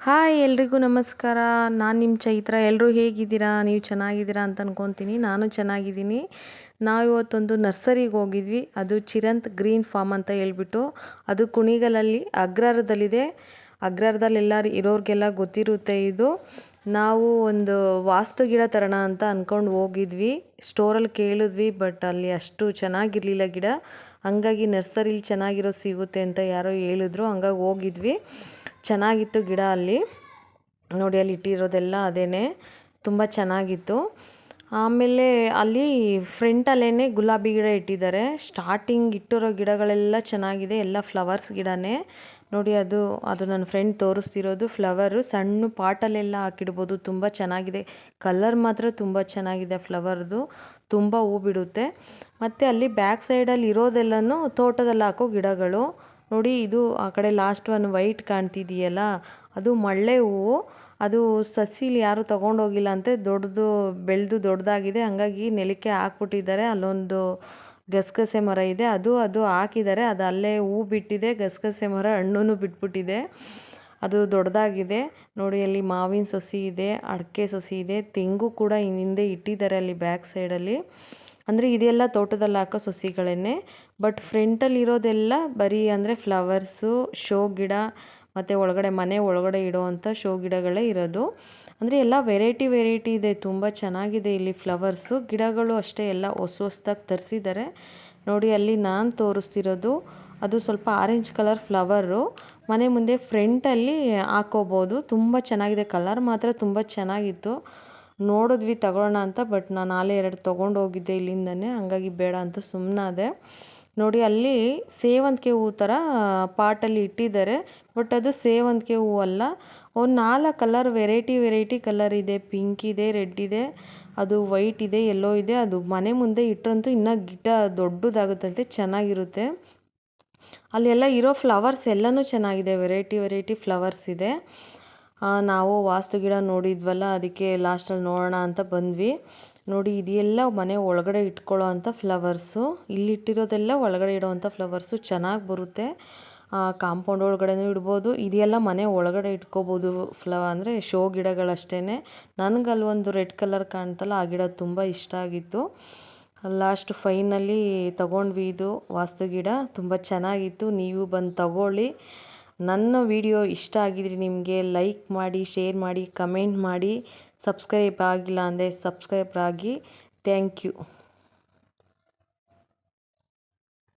Hi, ಎಲ್ರಿಗೂ ನಮಸ್ಕಾರ. ನಾನು ನಿಮ್ಮ ಚೈತ್ರ. ಎಲ್ಲರೂ ಹೇಗಿದ್ದೀರಾ? ನೀವು ಚೆನ್ನಾಗಿದ್ದೀರಾ ಅಂತ ಅನ್ಕೊತೀನಿ. ನಾನು ಚೆನ್ನಾಗಿದ್ದೀನಿ. ನಾವು ಇವತ್ತೊಂದು ನರ್ಸರಿಗೆ ಹೋಗಿದ್ವಿ. ಅದು ಚಿರಂತ್ ಗ್ರೀನ್ ಫಾರ್ಮ್ ಅಂತ ಹೇಳ್ಬಿಟ್ಟು, ಅದು ಕುಣಿಗಲಲ್ಲಿ ಅಗ್ರಹಾರದಲ್ಲಿದೆ ಅಗ್ರಹಾರದಲ್ಲಿ ಎಲ್ಲರೂ ಇರೋರಿಗೆಲ್ಲ ಗೊತ್ತಿರುತ್ತೆ ಇದು. ನಾವು ಒಂದು ವಾಸ್ತು ಗಿಡ ತರೋಣ ಅಂತ ಅಂದ್ಕೊಂಡು ಹೋಗಿದ್ವಿ. ಸ್ಟೋರಲ್ಲಿ ಕೇಳಿದ್ವಿ, ಬಟ್ ಅಲ್ಲಿ ಅಷ್ಟು ಚೆನ್ನಾಗಿರಲಿಲ್ಲ ಗಿಡ. ಹಂಗಾಗಿ ನರ್ಸರಿಲಿ ಚೆನ್ನಾಗಿರೋದು ಸಿಗುತ್ತೆ ಅಂತ ಯಾರೋ ಹೇಳಿದ್ರು. ಹಂಗಾಗಿ ಹೋಗಿದ್ವಿ. ಚೆನ್ನಾಗಿತ್ತು ಗಿಡ ಅಲ್ಲಿ. ನೋಡಿ, ಅಲ್ಲಿ ಇಟ್ಟಿರೋದೆಲ್ಲ ಅದೇ ತುಂಬ ಚೆನ್ನಾಗಿತ್ತು. ಆಮೇಲೆ ಅಲ್ಲಿ ಫ್ರಂಟಲ್ಲೇ ಗುಲಾಬಿ ಗಿಡ ಇಟ್ಟಿದ್ದಾರೆ. ಸ್ಟಾರ್ಟಿಂಗ್ ಇಟ್ಟಿರೋ ಗಿಡಗಳೆಲ್ಲ ಚೆನ್ನಾಗಿದೆ. ಎಲ್ಲ ಫ್ಲವರ್ಸ್ ಗಿಡನೇ. ನೋಡಿ ಅದು ಅದು ನನ್ನ ಫ್ರೆಂಡ್ ತೋರಿಸ್ತಿರೋದು ಫ್ಲವರು ಸಣ್ಣ ಪಾಟಲ್ಲೆಲ್ಲ ಹಾಕಿಡ್ಬೋದು. ತುಂಬ ಚೆನ್ನಾಗಿದೆ. ಕಲರ್ ಮಾತ್ರ ತುಂಬ ಚೆನ್ನಾಗಿದೆ ಫ್ಲವರ್ದು ತುಂಬ ಹೂ ಬಿಡುತ್ತೆ. ಮತ್ತು ಅಲ್ಲಿ ಬ್ಯಾಕ್ ಸೈಡಲ್ಲಿ ಇರೋದೆಲ್ಲನೂ ತೋಟದಲ್ಲಿ ಹಾಕೋ ಗಿಡಗಳು. ನೋಡಿ ಇದು ಆ ಕಡೆ ಲಾಸ್ಟ್ ಒನ್ ವೈಟ್ ಕಾಣ್ತಿದೆಯಲ್ಲ, ಅದು ಮಳ್ಳೆ ಹೂವು. ಅದು ಸಸಿಲಿ ಯಾರು ತೊಗೊಂಡೋಗಿಲ್ಲ ಅಂತೆ, ದೊಡ್ಡದು, ಬೆಳೆದು ದೊಡ್ಡದಾಗಿದೆ. ಹಂಗಾಗಿ ನೆಲಕ್ಕೆ ಹಾಕ್ಬಿಟ್ಟಿದ್ದಾರೆ ಅಲ್ಲೊಂದು ಗಸಗಸೆ ಮರ ಇದೆ. ಅದು ಅದು ಹಾಕಿದ್ದಾರೆ. ಅದು ಅಲ್ಲೇ ಹೂ ಬಿಟ್ಟಿದೆ. ಗಸಗಸೆ ಮರ ಹಣ್ಣು ಬಿಟ್ಬಿಟ್ಟಿದೆ. ಅದು ದೊಡ್ಡದಾಗಿದೆ. ನೋಡಿ, ಅಲ್ಲಿ ಮಾವಿನ ಸೊಸಿ ಇದೆ, ಅಡಿಕೆ ಸೊಸಿ ಇದೆ. ತೆಂಗು ಕೂಡ ಹಿಂದೆ ಇಟ್ಟಿದ್ದಾರೆ ಅಲ್ಲಿ ಬ್ಯಾಕ್ ಸೈಡಲ್ಲಿ ಅಂದರೆ ಇದೆಲ್ಲ ತೋಟದಲ್ಲಿ ಹಾಕೋ ಸೊಸಿಗಳನ್ನೇ. ಬಟ್ ಫ್ರಂಟಲ್ಲಿ ಇರೋದೆಲ್ಲ ಬರೀ ಅಂದರೆ ಫ್ಲವರ್ಸು, ಶೋ ಗಿಡ, ಮತ್ತು ಒಳಗಡೆ ಮನೆ ಒಳಗಡೆ ಇಡೋವಂಥ ಶೋ ಗಿಡಗಳೇ ಇರೋದು. ಅಂದರೆ ಎಲ್ಲ ವೆರೈಟಿ ವೆರೈಟಿ ಇದೆ. ತುಂಬ ಚೆನ್ನಾಗಿದೆ ಇಲ್ಲಿ ಫ್ಲವರ್ಸು ಗಿಡಗಳು ಅಷ್ಟೇ ಎಲ್ಲ ಹೊಸ ಹೊಸ್ದಾಗಿ ತರಿಸಿದ್ದಾರೆ ನೋಡಿ, ಅಲ್ಲಿ ನಾನು ತೋರಿಸ್ತಿರೋದು. ಅದು ಸ್ವಲ್ಪ ಆರೆಂಜ್ ಕಲರ್ ಫ್ಲವರು ಮನೆ ಮುಂದೆ ಫ್ರಂಟಲ್ಲಿ ಹಾಕೋಬೋದು. ತುಂಬ ಚೆನ್ನಾಗಿದೆ. ಕಲರ್ ಮಾತ್ರ ತುಂಬ ಚೆನ್ನಾಗಿತ್ತು. ನೋಡಿದ್ವಿ, ತಗೊಳ್ಳೋಣ ಅಂತ, ಬಟ್ ನಾನು ಆಲೇ ಎರಡು ತೊಗೊಂಡು ಹೋಗಿದ್ದೆ ಇಲ್ಲಿಂದನೇ. ಹಂಗಾಗಿ ಬೇಡ ಅಂತ ಸುಮ್ಮನಾದೆ ನೋಡಿ, ಅಲ್ಲಿ ಸೇವಂತಿಗೆ ಹೂ ಥರ ಪಾಟಲ್ಲಿ ಇಟ್ಟಿದ್ದಾರೆ. ಬಟ್ ಅದು ಸೇವಂತಿಗೆ ಹೂ ಅಲ್ಲ. ಒಂದು ನಾಲ್ಕು ಕಲರ್ ವೆರೈಟಿ ವೆರೈಟಿ ಕಲರ್ ಇದೆ. ಪಿಂಕ್ ಇದೆ, ರೆಡ್ ಇದೆ, ಅದು ವೈಟ್ ಇದೆ, ಎಲ್ಲೋ ಇದೆ. ಅದು ಮನೆ ಮುಂದೆ ಇಟ್ಟರಂತೂ ಇನ್ನೂ ಗಿಡ ದೊಡ್ಡದಾಗುತ್ತಂತೆ, ಚೆನ್ನಾಗಿರುತ್ತೆ. ಅಲ್ಲೆಲ್ಲ ಇರೋ ಫ್ಲವರ್ಸ್ ಎಲ್ಲನೂ ಚೆನ್ನಾಗಿದೆ. ವೆರೈಟಿ ವೆರೈಟಿ ಫ್ಲವರ್ಸ್ ಇದೆ. ನಾವು ವಾಸ್ತು ಗಿಡ ನೋಡಿದ್ವಲ್ಲ, ಅದಕ್ಕೆ ಲಾಸ್ಟಲ್ಲಿ ನೋಡೋಣ ಅಂತ ಬಂದ್ವಿ. ನೋಡಿ, ಇದೆಲ್ಲ ಮನೆ ಒಳಗಡೆ ಇಟ್ಕೊಳ್ಳೋ ಅಂಥ ಫ್ಲವರ್ಸು ಇಲ್ಲಿಟ್ಟಿರೋದೆಲ್ಲ ಒಳಗಡೆ ಇಡೋವಂಥ ಫ್ಲವರ್ಸು ಚೆನ್ನಾಗಿ ಬರುತ್ತೆ. ಕಾಂಪೌಂಡ್ ಒಳಗಡೆನೂ ಇಡ್ಬೋದು. ಇದೆಲ್ಲ ಮನೆ ಒಳಗಡೆ ಇಟ್ಕೋಬೋದು ಫ್ಲ, ಅಂದರೆ ಶೋ ಗಿಡಗಳಷ್ಟೇ ನನಗೆ ಒಂದು ರೆಡ್ ಕಲರ್ ಕಾಣ್ತಲ್ಲ, ಆ ಗಿಡ ತುಂಬ ಇಷ್ಟ ಆಗಿತ್ತು. ಲಾಸ್ಟ್ ಫೈನಲ್ಲಿ ತಗೊಂಡ್ವಿ ಇದು ವಾಸ್ತು ಗಿಡ. ತುಂಬ ಚೆನ್ನಾಗಿತ್ತು. ನೀವು ಬಂದು ತಗೊಳ್ಳಿ. ನನ್ನ ವಿಡಿಯೋ ಇಷ್ಟ ಆಗಿದ್ರೆ ನಿಮಗೆ ಲೈಕ್ ಮಾಡಿ, ಶೇರ್ ಮಾಡಿ, ಕಮೆಂಟ್ ಮಾಡಿ. ಸಬ್ಸ್ಕ್ರೈಬ್ ಆಗಿಲ್ಲ ಅಂದರೆ ಸಬ್ಸ್ಕ್ರೈಬ್ ಆಗಿ. Thank you.